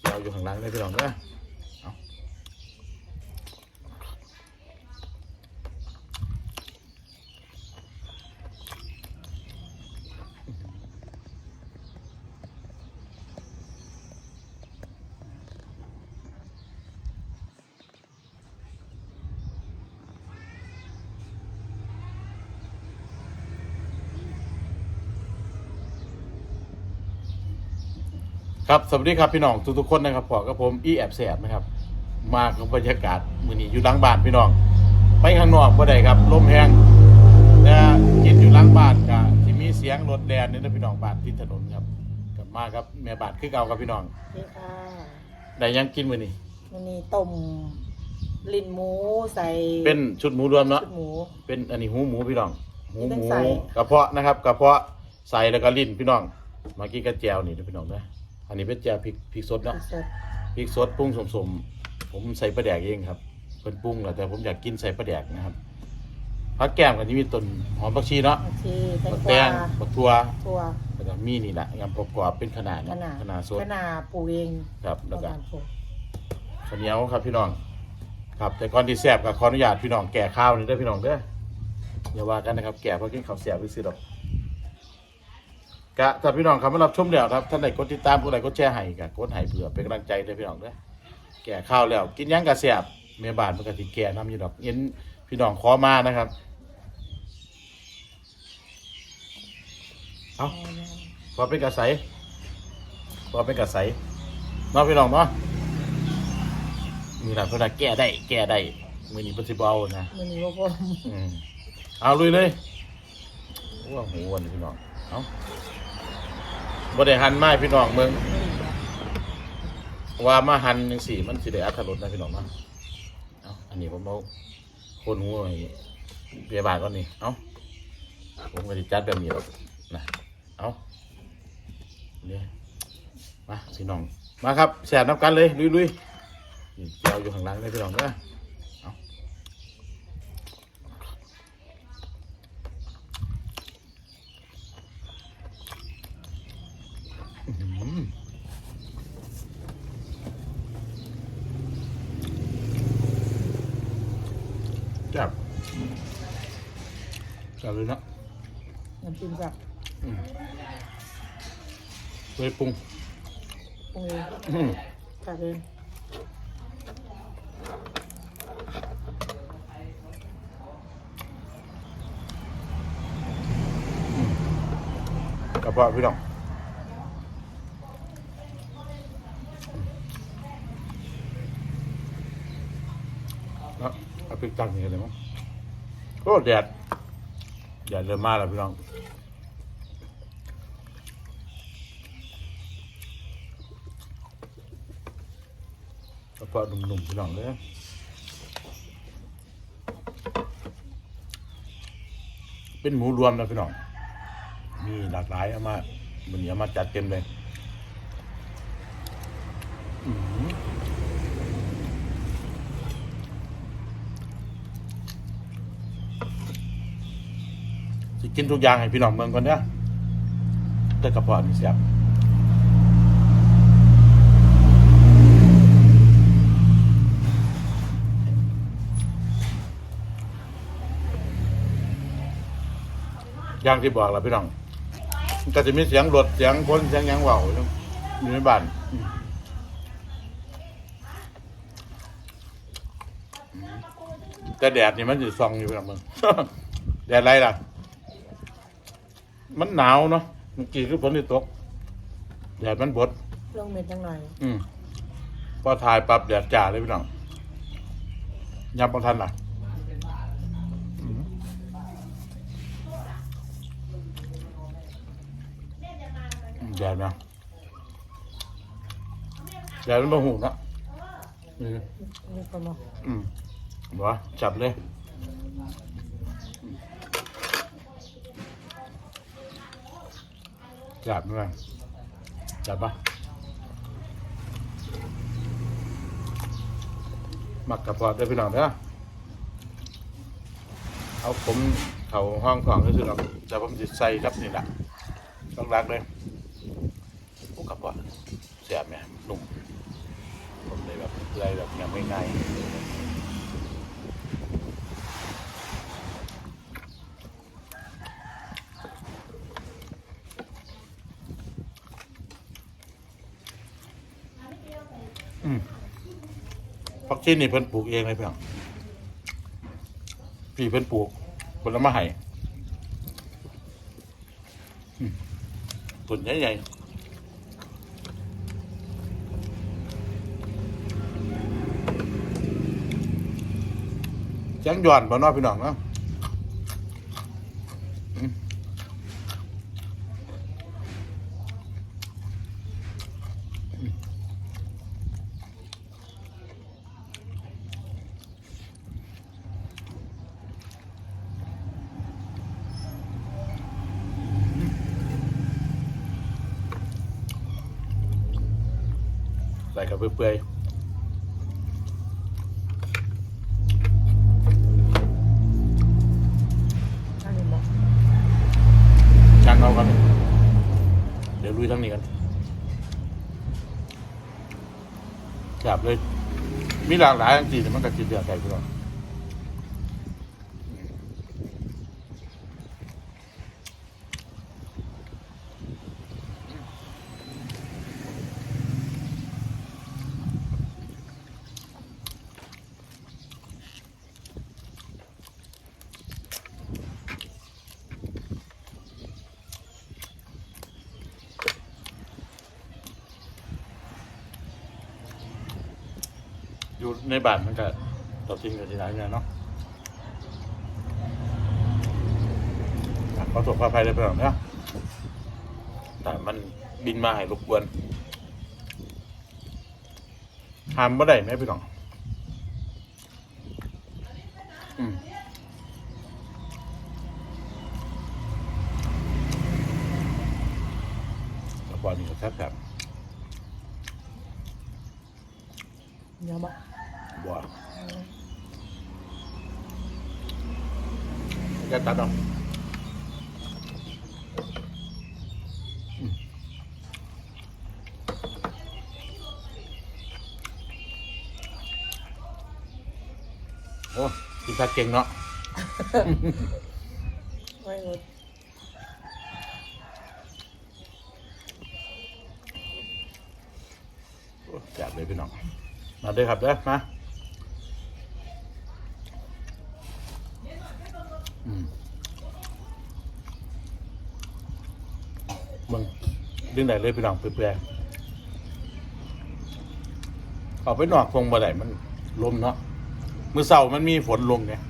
เจียวอยู่ข้างหล่างเลยพี่น้องเด้อ ครับสวัสดีครับพี่น้องทุกๆคนนะครับพอกับผมอีแอบแสบนะครับ มากับบรรยากาศมือนี้อยู่หลังบ้านพี่น้อง ไปข้างนอกบ่ได้ครับลมแห้งแต่กินอยู่หลังบ้านก็ที่มีเสียงรถแดนนี่นะพี่น้องบ้านที่ถนนครับกลับมาครับแม่บ้านคือเก่าครับพี่น้องนี่ค่ะได้หยังกินมื้อนี้มันมีต้มลิ้นหมูใส่เป็นชุดหมูรวมเนาะชุดหมู เป็นอันนี้หูหมูพี่น้องหูหมีมูทั้งใส่กระเพาะนะครับกระเพาะใส่แล้วก็ลิ้นพี่น้องมากินกระเจียวนี่นะพี่น้องนะ อันนี้เป็นแจ่วพริกพริกสดเนาะสดพริกสดปรุงสมๆผมใส่ปลาแดกเองครับเพิ่นปรุงแหละแต่ผมอยากกินใส่ปลาแดกนะครับผักแก้มก็จะมีต้นหอมผักชีเนาะบางทีแตงบักกแตวางบักทั่วถั่วแล้วก็มีนี่แหละยำประกอบเป็นขนาดขเนาะนาดขนาดสดขนาดปลูกเองครับปแล้วระก็ มาณปลูกข้าวเหนียวครับพี่น้อง ครับแต่ก่อนที่แซ่บก็ขออนุญาตพี่น้องแก่ข้าวนี่เด้อพี่น้องเด้ออย่าว่ากันนะครับแก่เพราะกินข้าวแซ่บไปซื้อดอก กะถ้าพี่น้องครับมารับชมแล้วครับท่านใดกดติดตามกดไลค์กดแชร์ให้กะกดให้เผื่อเป็นกำลังใจเด้อพี่น้องเด้อแก่ข้าวแล้ว กินหยังกะแซ่บแม่บ้านมันก็สิแก่น้ำอยู่ดอกเห็นพี่น้องขอมานะครับเอาพอเป็นกระใสพอเป็นกระใสเนาะพี่น้องเนาะมีหลายคนว่าแก้ได้ แก้ได้มือนี้ปฏิบัตินะมันมีว่าผมอืมเอาลุยเลยว้าหูวันนี้พี่น้องเอา บ่ได้หันไม้พี่น้องเมืองว่ามาหันยังสี่ มันสิได้อัธรสนะพี่น้องเนาะเอาอันนี้ผมเอาคนหูไอ้พยาบาลก่อนนี่เอาผมก็จะจัดแบบนี้หรอกนะเอาเนี่ยมาพี่น้องมาครับแสบน้ำกันเลยลุยๆนี่เจียวอยู่ข้างหล่างเลยพี่น้องนะเอาอื้อหือ จับจับเลยเนาะน้ำจิ้มกับเลยปรุงปรุงเองอืมกับเองกระเพาะพี่น้องแล้ว เอาพริกตั้งนี่เลยมั้งโอ้แดดแดดเริ่มมาแล้วพี่น้องกระเพาะหนุ่มๆพี่น้องเลยเป็นหมูรวมนะพี่น้อง มีหลากหลายเอามาวันนี้เอามาจัดเต็มเลย อื้อหือสิ กินทุกอย่างให้พี่น้องเมืองก่อนเด้อแต่กระเพาะนี่เสียบอย่างที่บอกแล้วพี่น้องก็จะมีเสียงรถเสียงคนเสียงยังเว่าอยู่อยู่ในบ้านแต่แดดนี่มันจะส่องอยู่แบบมึงแดดอะไรล่ะ มันหนาวเนาะเมื่อกี้คือฝนที่ตกแดดมันบด ลงเม็ดจังหน่อยอืมพอถ่ายปรับแดดจ่าเลยพี่น้องยับประทันล่ะอืมแดดนะแดดมันบ่หูเนาะอืม นี่ก็มาอืมบัวจับเลย จับด้วยจับปะมักกระเพาะด้พี่น้องเด้อเอาผมเขาห้องของก็คือเราจะผมจะใส่ครับนี่แหละต้องรักเลยโอ้กระเพาะแซ่บเนี่ยหนุ่มผมเลยแบบเปื่อยแบบยังไม่ง่าย ผักชีนี่เพิ่นปลูกเองเลยเพี่อนพี่เพิ่นปลูกผลไม้ให้อืมต้นใหญ่ๆจังหย่อนบ่เนอพี่น้องเนาะ บเปื่อยๆอันนี้บอกจังเอากันเดี๋ยวลุยทั้งนี้กันจับเลย มีหลากหลายจริงๆแต่มันก็กินเดือดไก่พี่น้อง อยู่ในบ้านมันก็ต่อทิ้งกันที่ไหนเนี่ยเนาะขอส่งความภัยเลยพี่น้องเนาะแต่มันบินมาให้รบกวนทำไม่ได้ไหมพี่น้องอืมแล้วบอลนี่ก็แซ่บเดี๋ยวบอก บัวจะตัดเออกโอ้กินผัดเก่งเนาะไม่งดโอ้แซ่บเลยพี่น้อง มาเด้อครับเด้อมาอืมมึง ดึงไหนเลยพี่น้องเปื่อยๆเอาไปนอกคงบ่ได้มันลมเนาะมือเสาร์มันมีฝนลงเนี่ย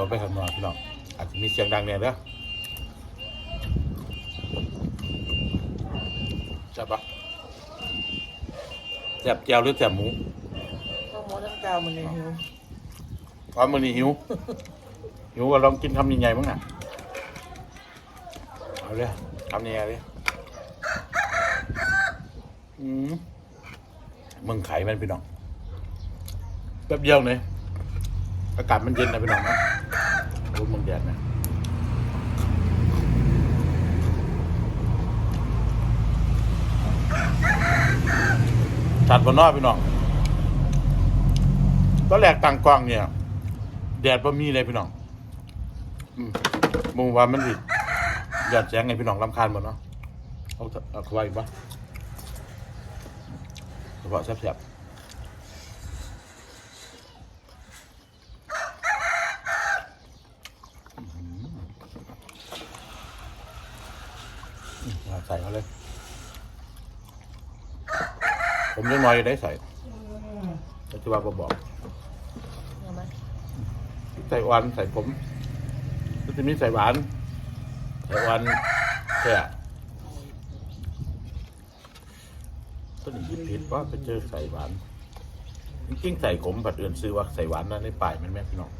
ยวไปข้างนอกพี่น้องอาจจะมีเสียงดังเนี่ยเด้อจับปะจับแจวหรือจับหมูก็หมอน้ำกาวมันเลยหิวตอนมือนี้หิว หิวก็ลองกินคำใหญ่ๆมั้งน่ะเอาเลยคำใหญ่ๆเลยอืมมึงไข่มันพี่น้องแป๊บเดียวเลย อากาศมันเย็นนะพี่น้องนะโอ้มึงแดดนะชัดบนนอกพี่น้องตอนแรกตั้งกล้องเนี่ย แดดบ่มีเลยพี่น้องอืมมึงว่ามันสิหยอดแสงไงพี่น้องรำคาญหมดเนาะเอาเอะเอาเข้าไปอีกปะเฉพาะแซ่บๆอื้อหืออืมเอา ใส่เขาเลย ผมยังน้อยอยู่ได้ใส่แต่ที่ว่าบอกเอาไหมใส่หวานใส่ผมก็จะมีใส่หวาน ใส่หวานแค่ต้นนี้ผิดว่าไปเจอใส่หวานจริงๆใส่ขมผัดเอื่นซื้อว่าใส่หวานนั่นในป่ายมันแม่พี่น้อง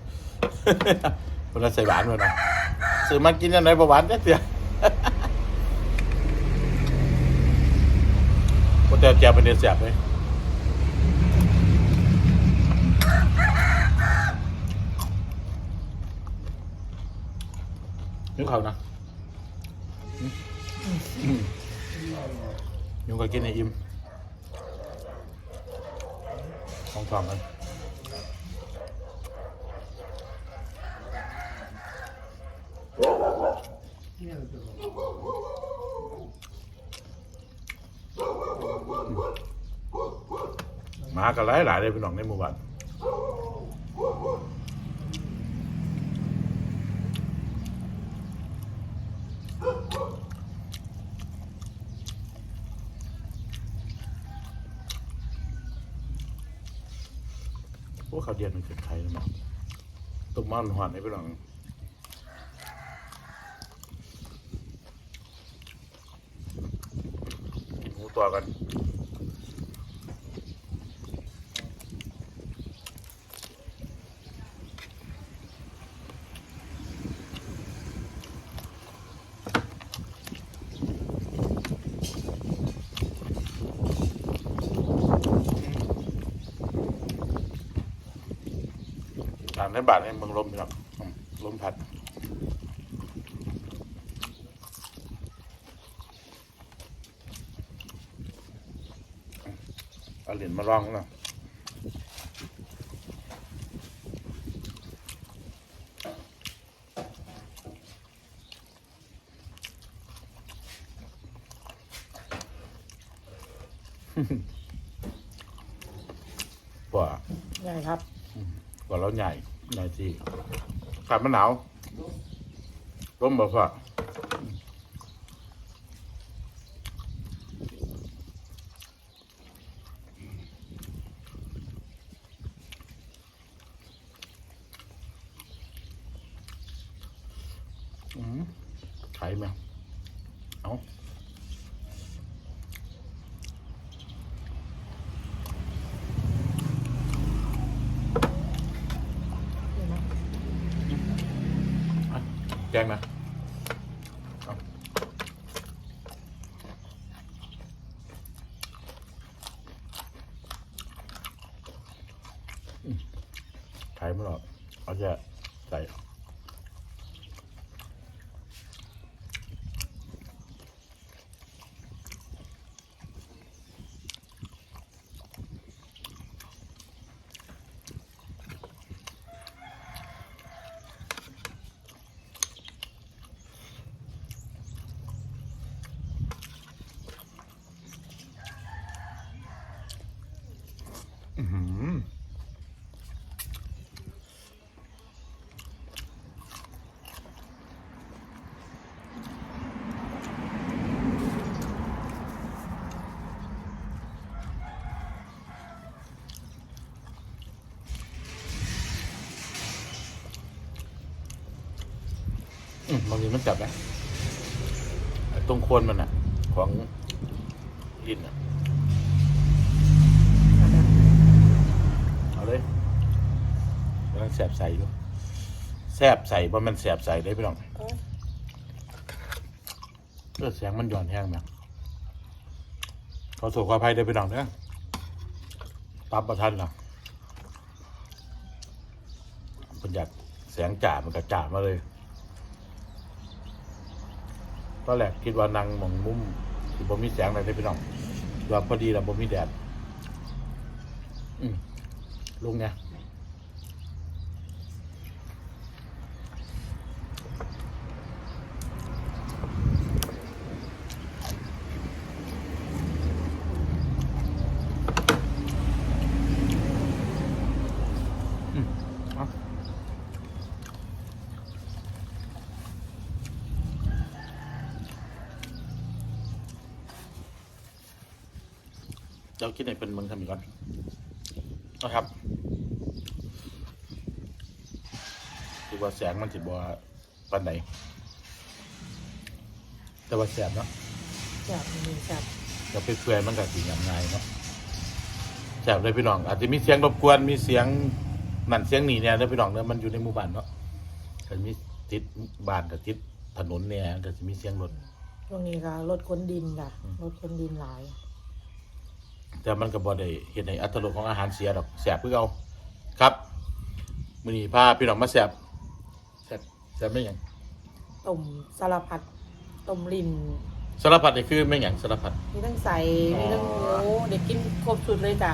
คนละใส่หวานเลยนะซื้อมากินยังไงบ่หวานแค่เสีย คนเดียวเจียวเป็นเดียวเสียบเลยกเขานะอืมอืมยุงก็กินไออิ่มของทองกัน หมากันหลายหลายเลยพี่น้องในหมู่บ้านพวกเขาเดียนมันเป็นใครนะมั้งตุ้มมันหวานให้พี่น้องหมูตัวกัน ในบาทให้เมืองลมพี่น้องอืมลมพัดเอาเหรียญมาลองนะว่าใหญ่ครับว่าเราใหญ่ ใหญ่ที่ขาดมะนาวร่มบ่พ่ออืมไข่ไหมเอา เห็นไหม แกงนะเอาอืมไข่ไม่หรอกเอาจะใส่ อื้อหืออืม บางทีมันจับนะตรงโคนมันอะ ของลิ้นอะเอาเลยกำลังแสบใส่อยู่แสบใส่บ่แมันแสบใส่ได้พี่น้องเอออเสียงมันหย่อนแห้งนะขอโทษขออภัยเด้พี่น้องเด้อปรับประทันนะเป็นอยากแสงจ่ามันกระจ่ามาเลย ก็แหลกคิดว่านางมองมุมที่บ่มีแสงอะไรเลยพี่น้องว่าพอดีแล้วบ่มีแดด อืมลุงเนี่ย เจ้าคิดไหนเป็นเมืองทำอีกก่อนนะครับคือว่าแสงมันสิบัวปันไหนแต่ว่าแสบเนาะจับมีจับจะไปเฟื่อยๆมันก็สีอย่างง่ายเนาะแสบเลยพี่น้อง อาจจะมีเสียงรบกวนมีเสียงนั่นเสียงหนีเนี่ยเด้อพี่น้องเด้อมันอยู่ในหมู่บ้านเนาะก็มีติดบ้านกับติดถนนเนี่ยก็จะมีเสียงรถช่วงนี้ก็รถขนดินจ้ะอืมรถขนดินหลาย แต่มันก็บ่ได้เห็นในอัตรสของอาหารเสียดอกแสบเพื่อเอาครับมื้อนี้พาพี่น้องมาแสบแสบแสบไม่หยังต้มสารพัดต้มลินสารพัดนี่คือไม่หยังสารพัดมีทั้งใส่อ๋อมีทั้งหมูเด็กกินครบสุดเลยจ้ะ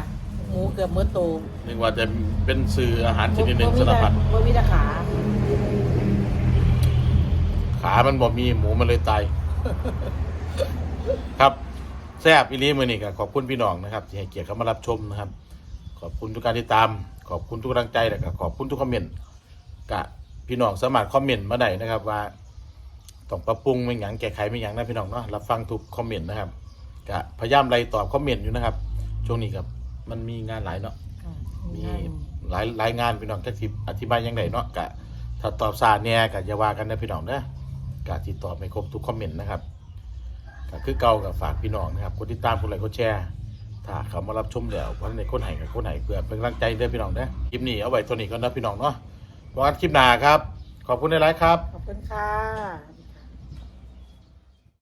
หมูเกือบมื้อโตนึกว่าจะเป็นสื่ออาหารชนิดหนึ่งสารพัดบ่มีแต่ขา ขามันบ่มีหมูมันเลยตายครับแซ่บอีหลีมื้อนี้ก็ขอบคุณพี่น้องนะครับที่ให้เกียรติเข้ามารับชมนะครับ ขอบคุณทุกการติดตาม ขอบคุณทุกกำลังใจแล้วก็ขอบคุณทุกคอมเมนต์กะพี่น้องสามารถคอมเมนต์มาได้นะครับว่าต้องปรับปรุงไม่หยังแก้ไขไม่หยังนะพี่น้องเนาะรับฟังทุกคอมเมนต์นะครับกะพยายามไล่ตอบคอมเมนต์อยู่นะครับ ช่วงนี้กับมันมีงานหลายเนาะค่ะมีงานหลายหลายงานพี่น้องจะทิอธิบายยังไงเนาะกะถ้าตอบซาเนี่ยกะอย่าว่ากันนะพี่น้องนะกะติดตอบไม่ครบทุกคอมเมนต์นะครับ กะคือเก่ากับฝากพี่น้องนะครับกดติดตามกดไลค์กดแชร์ถ้าเขามารับชมแล้ววันในคนไหนกับคนไหนเพื่อเป็นกำลังใจเด้อพี่น้องนะคลิปนี้เอาไว้ตัวนี้ก่อนนะพี่น้องเนาะวันคลิปหน้าครับ ขอบคุณในไลฟ์ครับ ขอบคุณค่ะ